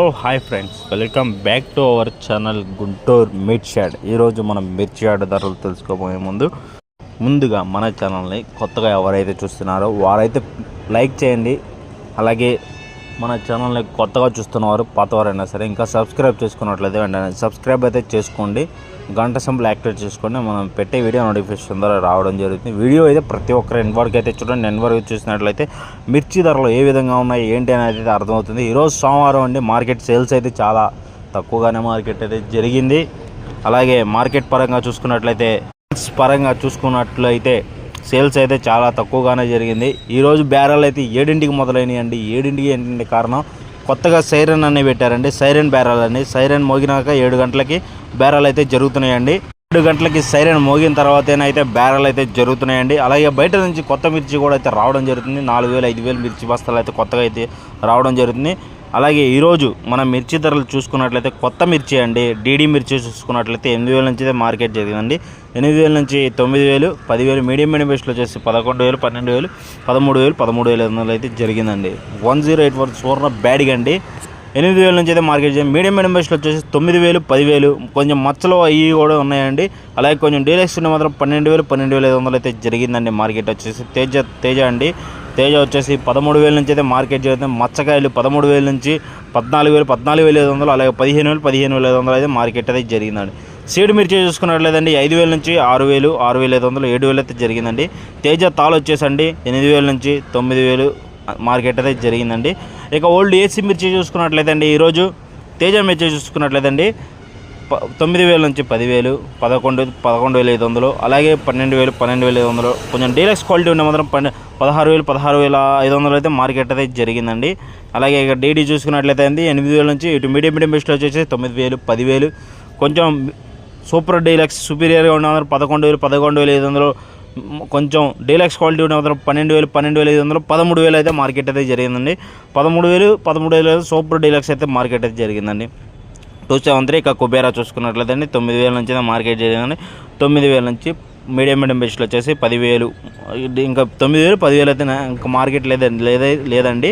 Oh hi friends. Welcome back to our channel Guntur mirchi yard. ఈరోజు మనం మిర్చి add ధరలు తెలుసుకోబోయే ముందు ముందుగా మన ఛానల్ని కొత్తగా ఎవరైతే చూస్తున్నారో వారైతే లైక్ చేయండి. అలాగే మన ఛానల్ని కొత్తగా చూస్తున్నవారు పాతవారైనా సరే ఇంకా సబ్స్క్రైబ్ చేసుకున్నట్లయితే వెంటనే సబ్స్క్రైబ్ అయితే చేసుకోండి. గంట సింబల్ యాక్టివేట్ చేసుకోండి మనం పెట్టే వీడియో నోటిఫికేషన్ ద్వారా రావడం జరుగుతుంది. వీడియో అయితే ప్రతి ఒక్కరు ఎన్వర్క్ అయితే చూడండి. ఎన్వర్క్ చూసినట్లయితే మిర్చి ధరలు ఏ విధంగా ఉన్నాయి ఏంటి అనేది అయితే అర్థమవుతుంది. ఈరోజు సోమవారం అండి మార్కెట్ సేల్స్ అయితే చాలా తక్కువగానే మార్కెట్ అయితే జరిగింది. అలాగే మార్కెట్ పరంగా చూసుకున్నట్లయితే పరంగా చూసుకున్నట్లయితే సేల్స్ అయితే చాలా తక్కువగానే జరిగింది. ఈరోజు బేరాలు అయితే ఏడింటికి మొదలైనవి అండి. ఏడింటికి ఏంటంటే కారణం కొత్తగా సైరన్ అనే పెట్టారండి. సైరన్ బేరాలు అండి. సైరన్ మోగినాక ఏడు గంటలకి బేరాలు అయితే జరుగుతున్నాయండి. ఏడు గంటలకి సైరన్ మోగిన తర్వాతనైతే బేరాలు అయితే జరుగుతున్నాయండి. అలాగే బయట నుంచి కొత్త మిర్చి కూడా అయితే రావడం జరుగుతుంది. నాలుగు వేలు ఐదు వేలు మిర్చి బస్తాలు అయితే కొత్తగా అయితే రావడం జరుగుతుంది. అలాగే ఈరోజు మన మిర్చి ధరలు చూసుకున్నట్లయితే కొత్త మిర్చి అండి డీడీ మిర్చి చూసుకున్నట్లయితే ఎనిమిది వేల నుంచి అయితే మార్కెట్ జరిగిందండి. ఎనిమిది వేల నుంచి తొమ్మిది వేలు పదివేలు మీడియం మీడియం బెస్ట్లో వచ్చేసి పదకొండు వేలు పన్నెండు వేలు పదమూడు వేలు పదమూడు వేల ఐదు వందలు అయితే జరిగిందండి. One zero eight one Suvarna బ్యాడ్గా అండి. ఎనిమిది వేల నుంచి అయితే మార్కెట్ చేయండి మీడియం మీడియం బెస్ట్లో వచ్చేసి తొమ్మిది వేలు పదివేలు కొంచెం మచ్చలు అవి కూడా ఉన్నాయండి. అలాగే కొంచెం డీలక్స్ ఉంటే మాత్రం పన్నెండు వేలు పన్నెండు వేల ఐదు వందలు అయితే జరిగిందండి మార్కెట్ వచ్చేసి. తేజ తేజ అండి. తేజ వచ్చేసి పదమూడు వేల నుంచి అయితే మార్కెట్ జరుగుతుంది మచ్చకాయలు పదమూడు వేల నుంచి పద్నాలుగు వేలు పద్నాలుగు వేల ఐదు వందలు అలాగే పదిహేను వేలు పదిహేను వేల ఐదు వందలు అయితే మార్కెట్ అయితే జరిగిందండి. సీడ్ మిర్చి చూసుకున్నట్లేదండి ఐదు వేల నుంచి ఆరు వేలు ఆరు వేల ఐదు వందలు ఏడు వేలు అయితే జరిగిందండి. తేజ తాలు వచ్చేసండి ఎనిమిది వేల నుంచి తొమ్మిది వేలు మార్కెట్ అయితే జరిగిందండి. ఇక ఓల్డ్ ఏసీ మిర్చి చూసుకున్నట్లయితే అండి ఈరోజు తేజ మిర్చి చూసుకున్నట్లయితే అండి ప తొమ్మిది వేల నుంచి పదివేలు పదకొండు పదకొండు వేల ఐదు వందలు అలాగే పన్నెండు వేలు పన్నెండు వేల ఐదు వందలు. కొంచెం డీలక్స్ క్వాలిటీ ఉండే మాత్రం పన్నె పదహారు వేలు పదహారు వేల ఐదు వందలు అయితే మార్కెట్ అయితే జరిగిందండి. అలాగే ఇక డీడీ చూసుకున్నట్లయితే అండి ఎనిమిది వేల నుంచి ఇటు మీడియం మీడియం బెస్ట్లో వచ్చేసి తొమ్మిది వేలు పదివేలు. కొంచెం సూపర్ డీలక్స్ సుపీరియర్గా ఉన్న మాత్రం పదకొండు వేలు పదకొండు వేల ఐదు వందలు. కొంచెం డీలక్స్ క్వాలిటీ ఉన్న మాత్రం పన్నెండు వేలు పన్నెండు వేల ఐదు వందలు. పదమూడు వేలు అయితే మార్కెట్ అయితే జరిగిందండి. పదమూడు వేలు పదమూడు వేలు సూపర్ డీలక్స్ అయితే మార్కెట్ అయితే జరిగిందండి. టూ సెవెన్ త్రీ ఇక కుబేరా చూసుకున్నట్లయితే అండి తొమ్మిది వేల నుంచి మార్కెట్ జరిగిందండి తొమ్మిది వేల నుంచి మీడియం మీడియం బెస్ట్లు వచ్చేసి పదివేలు. ఇంకా తొమ్మిది వేలు పదివేలు అయితే ఇంకా మార్కెట్ లేదండి లేదా లేదండి.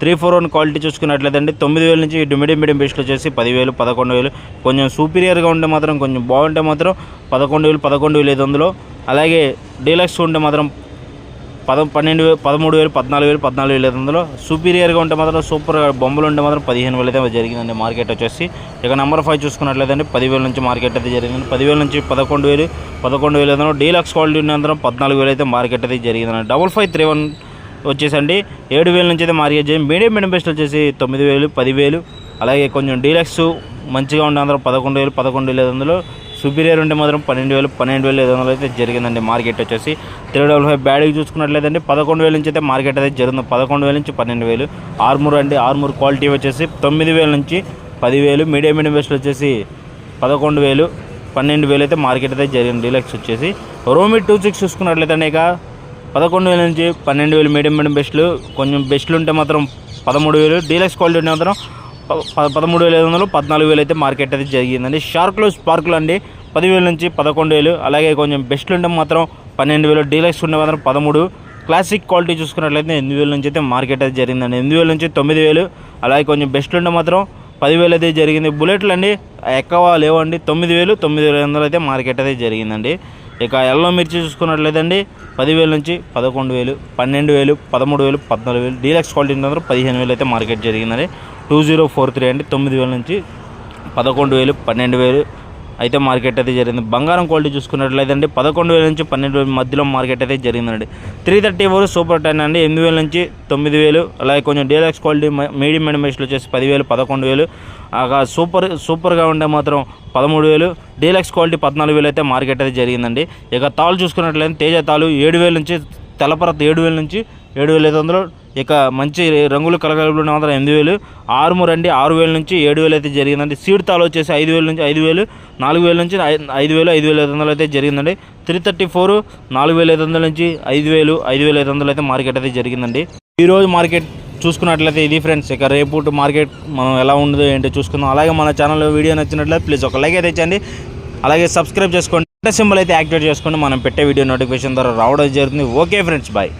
త్రీ ఫోర్ వన్ క్వాలిటీ చూసుకున్నట్లయితే అండి తొమ్మిది వేల నుంచి ఇటు మీడియం మీడియం బెస్ట్లు వచ్చేసి పదివేలు పదకొండు వేలు. కొంచెం సూపీరియర్గా ఉంటే మాత్రం కొంచెం బాగుంటే మాత్రం పదకొండు వేలు పదకొండు వేలు ఐదు వందలు. అలాగే డీలక్స్ ఉంటే మాత్రం పద పన్నెండు వేలు పదమూడు వేలు పద్నాలుగు వేలు పద్నాలుగు వేలు ఐదు వందలు. సూపీరియర్గా ఉంటే మాత్రం సూపర్ బొమ్మలు ఉంటే మాత్రం పదిహేను వేలు అయితే జరిగిందండి మార్కెట్ వచ్చేసి. ఇక నెంబర్ ఫైవ్ చూసుకున్నట్లయితే పదివేల నుంచి మార్కెట్ అయితే జరిగింది పదివేల నుంచి పదకొండు వేలు పదకొండు వేలు ఐదు డీలక్స్ క్వాలిటీ ఉన్నంతరం పద్నాలుగు వేలు అయితే మార్కెట్ అయితే జరిగిందండి. డబుల్ ఫైవ్ త్రీ వన్ వచ్చేసండి. ఏడు వేల నుంచి అయితే మార్కెట్ చేయండి మీడియం మీడియం బెస్ట్ వచ్చేసి తొమ్మిది వేలు పదివేలు. అలాగే కొంచెం డీలక్స్ మంచిగా ఉండే అందరం పదకొండు వేలు పదకొండు వేలు ఐదు వందలు. సుపీరియర్ ఉంటే మాత్రం పన్నెండు వేలు పన్నెండు వేలు ఐదు వందలు అయితే జరిగిందండి మార్కెట్ వచ్చేసి. త్రీ డబల్ ఫైవ్ బ్యాడ్కి చూసుకున్నట్లయితే పదకొండు వేల నుంచి అయితే మార్కెట్ అయితే జరిగింది పదకొండు వేల నుంచి పన్నెండు వేలు. ఆర్మూర్ అండి ఆర్మూర్ క్వాలిటీ వచ్చేసి తొమ్మిది వేల నుంచి పదివేలు. మీడియం మీడియం బెస్ట్ వచ్చేసి పదకొండు వేలు పన్నెండు వేలు అయితే మార్కెట్ అయితే జరిగింది. డీలక్స్ వచ్చేసి. రోమి టూ సిక్స్ చూసుకున్నట్లయితే ఇక పదకొండు వేల నుంచి పన్నెండు వేలు మీడియం మీడియం బెస్ట్లు. కొంచెం బెస్ట్లు ఉంటే మాత్రం పదమూడు వేలు. డీలక్స్ క్వాలిటీ ఉంటే మాత్రం పదమూడు వేల ఐదు వందలు పద్నాలుగు వేలు అయితే మార్కెట్ అయితే జరిగిందండి. షార్క్లు స్పార్కులు అండి పదివేల నుంచి పదకొండు వేలు అలాగే కొంచెం బెస్ట్లు ఉంటే మాత్రం పన్నెండు వేలు డీలక్స్ ఉంటే మాత్రం పదమూడు. క్లాసిక్ క్వాలిటీ చూసుకున్నట్లయితే ఎనిమిది వేల నుంచి అయితే మార్కెట్ అయితే జరిగిందండి. ఎనిమిది వేల నుంచి తొమ్మిది వేలు అలాగే కొంచెం బెస్ట్లు ఉంటే మాత్రం పదివేలు అయితే జరిగింది. బుల్లెట్లు అండి ఎక్కువ లేవండి. తొమ్మిది వేలు తొమ్మిది వేల ఐదు వందలు అయితే మార్కెట్ అయితే జరిగిందండి. ఇక ఎల్లో మిర్చి చూసుకున్నట్లయితే అండి పదివేల నుంచి పదకొండు వేలు పన్నెండు వేలు పదమూడు వేలు పద్నాలుగు వేలు డీలక్స్ క్వాలిటీ మాత్రం పదిహేను వేలు అయితే మార్కెట్ జరిగిందండి. టూ జీరో ఫోర్ త్రీ అండి తొమ్మిది వేల నుంచి పదకొండు వేలు పన్నెండు వేలు. అయితే మార్కెట్ అయితే జరిగింది. బంగారం క్వాలిటీ చూసుకున్నట్లయితే అండి పదకొండు వేల నుంచి పన్నెండు వేల మధ్యలో మార్కెట్ అయితే జరిగిందండి. Three thirty four super ten అండి ఎనిమిది వేల నుంచి తొమ్మిది వేలు. అలాగే కొంచెం డీలక్స్ క్వాలిటీ మీడియం మీడియం బెస్ట్లో వచ్చేసి పదివేలు పదకొండు వేలు. ఆగా సూపర్ సూపర్గా ఉండే మాత్రం పదమూడు వేలు. డీలక్స్ క్వాలిటీ పద్నాలుగు వేలు అయితే మార్కెట్ అయితే జరిగిందండి. ఇక తాళ్ళు చూసుకున్నట్లయితే తేజ తాలు ఏడు వేల నుంచి తెల్లపరత ఏడు వేల నుంచి ఏడు వేల ఐదు వందలు. ఇక మంచి రంగులు కలగలుపులు మాత్రం ఎనిమిది వేలు. ఆరుమూరు అండి ఆరు వేల నుంచి ఏడు వేలు అయితే జరిగిందండి. సీడ్ తాలు వచ్చేసి ఐదు వేల నుంచి ఐదు వేలు నాలుగు వేల నుంచి ఐదు వేలు ఐదు వేల ఐదు వందలు అయితే జరిగిందండి. త్రీ థర్టీ ఫోర్ నాలుగు వేల ఐదు వందల నుంచి ఐదు వేలు ఐదు వేల ఐదు వందలు అయితే మార్కెట్ అయితే జరిగిందండి. ఈరోజు మార్కెట్ చూసుకున్నట్లయితే ఇది ఫ్రెండ్స్. ఇక రేపు మార్కెట్ మనం ఎలా ఉండదో ఏంటో చూసుకుందాం. అలాగే మన ఛానల్లో వీడియో నచ్చినట్లయితే ప్లీజ్ ఒక లైక్ అయితే ఇచ్చండి అలాగే సబ్స్క్రైబ్ చేసుకోండి. సింబల్ అయితే యాక్టివేట్ చేసుకోండి. మనం పెట్టే వీడియో నోటిఫికేషన్ ద్వారా రావడం జరుగుతుంది. Okay friends bye.